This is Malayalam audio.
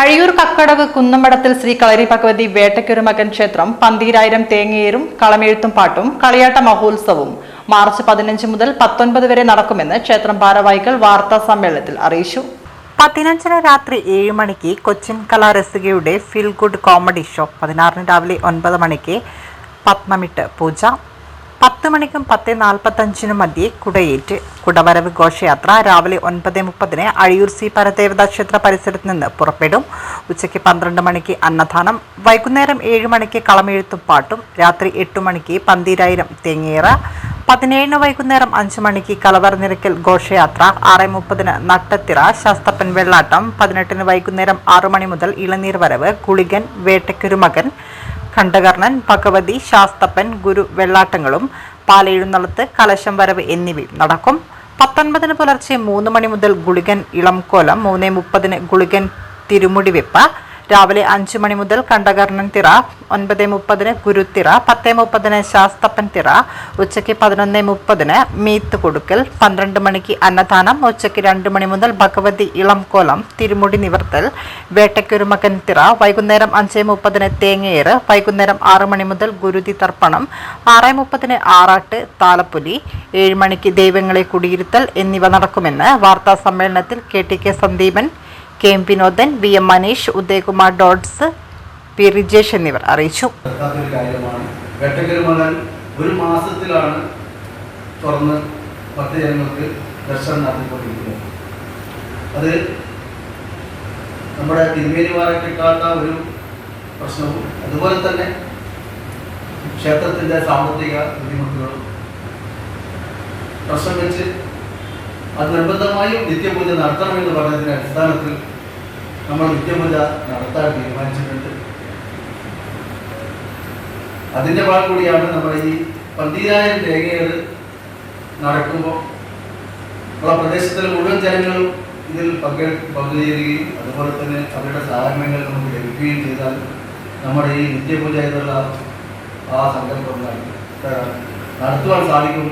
അഴിയൂർ കക്കടവ് കുന്നമടത്തിൽ ശ്രീ കളരി ഭഗവതി വേട്ടയ്ക്കൊരു മകൻ ക്ഷേത്രം പന്തീരായിരം തേങ്ങയേറും കളമെഴുത്തും പാട്ടും കളിയാട്ട മഹോത്സവവും മാർച്ച് പതിനഞ്ച് മുതൽ പത്തൊൻപത് വരെ നടക്കുമെന്ന് ക്ഷേത്രം ഭാരവാഹികൾ വാർത്താ സമ്മേളനത്തിൽ അറിയിച്ചു. പതിനഞ്ചിന് രാത്രി ഏഴ് മണിക്ക് കൊച്ചിൻ കലാരസികയുടെ ഫീൽ ഗുഡ് കോമഡി ഷോ പതിനാറിന് രാവിലെ ഒൻപത് മണിക്ക് പത്മമിട്ട് പൂജ. പത്ത് മണിക്കും പത്ത് നാൽപ്പത്തഞ്ചിനും മധ്യേ കുടയേറ്റ് കുടവരവ് ഘോഷയാത്ര രാവിലെ ഒൻപത് മുപ്പതിന് അഴിയൂർ സി പരദേവതാ ക്ഷേത്ര പരിസരത്ത് നിന്ന് പുറപ്പെടും. ഉച്ചയ്ക്ക് പന്ത്രണ്ട് മണിക്ക് അന്നദാനം വൈകുന്നേരം ഏഴ് മണിക്ക് കളമെഴുത്തും പാട്ടും രാത്രി എട്ട് മണിക്ക് പന്തീരായിരം തേങ്ങേറ പതിനേഴിന് വൈകുന്നേരം അഞ്ച് മണിക്ക് കളവർ നിരക്കൽ ഘോഷയാത്ര ആറ് മുപ്പതിന് നട്ടത്തിറ ശാസ്തപ്പൻ വെള്ളാട്ടം പതിനെട്ടിന് വൈകുന്നേരം ആറു മണി മുതൽ ഇളനീർ വരവ് കുളികൻ വേട്ടക്കുരുമകൻ ഖണ്ഡകർണൻ ഭഗവതി ശാസ്തപ്പൻ ഗുരു വെള്ളാട്ടങ്ങളും പാലെഴുന്നള്ളത്ത് കലശം വരവ് എന്നിവയും നടക്കും. പത്തൊൻപതിന് പുലർച്ചെ മൂന്ന് മണി മുതൽ ഗുളികൻ ഇളംകോലം മൂന്ന് മുപ്പതിന് ഗുളികൻ തിരുമുടി വെപ്പ് രാവിലെ അഞ്ചു മണി മുതൽ കണ്ടകർണൻ തിറ ഒൻപത് മുപ്പതിന് ഗുരുത്തിറ പത്ത് മുപ്പതിന് ശാസ്തപ്പൻ തിറ ഉച്ചയ്ക്ക് പതിനൊന്ന് മുപ്പതിന് മീത്ത് കൊടുക്കൽ പന്ത്രണ്ട് മണിക്ക് അന്നദാനം ഉച്ചയ്ക്ക് രണ്ട് മണി മുതൽ ഭഗവതി ഇളംകോലം തിരുമുടി നിവർത്തൽ വേട്ടയ്ക്കൊരുമകൻ തിറ വൈകുന്നേരം അഞ്ച് മുപ്പതിന് തേങ്ങയേറ് വൈകുന്നേരം ആറ് മണി മുതൽ ഗുരുതി തർപ്പണം ആറ് മുപ്പതിന് ആറാട്ട് താലപ്പൊലി ഏഴ് മണിക്ക് ദൈവങ്ങളെ കുടിയിരുത്തൽ എന്നിവ നടക്കുമെന്ന് വാർത്താ സമ്മേളനത്തിൽ K T K Sandeepan K M Vinodan V M Manish Udayakumar dots P Rijesh എന്നിവർ അറിയിച്ചു. ഒരു മാസത്തിലാണ് തുറന്ന് ഭക്തജനങ്ങൾക്ക് ദർശനം നടത്തിക്കൊണ്ടിരിക്കുന്നത്. അത് നമ്മുടെ തിരുമേനിമാരെ കിട്ടാത്ത ഒരു പ്രശ്നവും അതുപോലെ തന്നെ ക്ഷേത്രത്തിന്റെ സാമ്പത്തിക ബുദ്ധിമുട്ടുകളും. പ്രശ്നം വെച്ച് അത് നിർബന്ധമായും നിത്യപൂജ നടത്തണമെന്ന് പറഞ്ഞതിന്റെ അടിസ്ഥാനത്തിൽ നമ്മൾ നിത്യപൂജ നടത്താൻ തീരുമാനിച്ചിട്ടുണ്ട്. അതിന്റെ ഭാഗം കൂടിയാണ് നമ്മൾ ഈ പന്തീരായിരം രേഖകൾ നടക്കുമ്പോൾ നമ്മളെ പ്രദേശത്തിലെ മുഴുവൻ ജനങ്ങളും ഇതിൽ പങ്കെ പങ്കുചേരുകയും അതുപോലെ തന്നെ അവരുടെ സഹകരണങ്ങൾ നമുക്ക് ലഭിക്കുകയും ചെയ്താൽ നമ്മുടെ ഈ നിത്യപൂജ എന്നുള്ള ആ സങ്കല്പം നടത്തുവാൻ സാധിക്കും.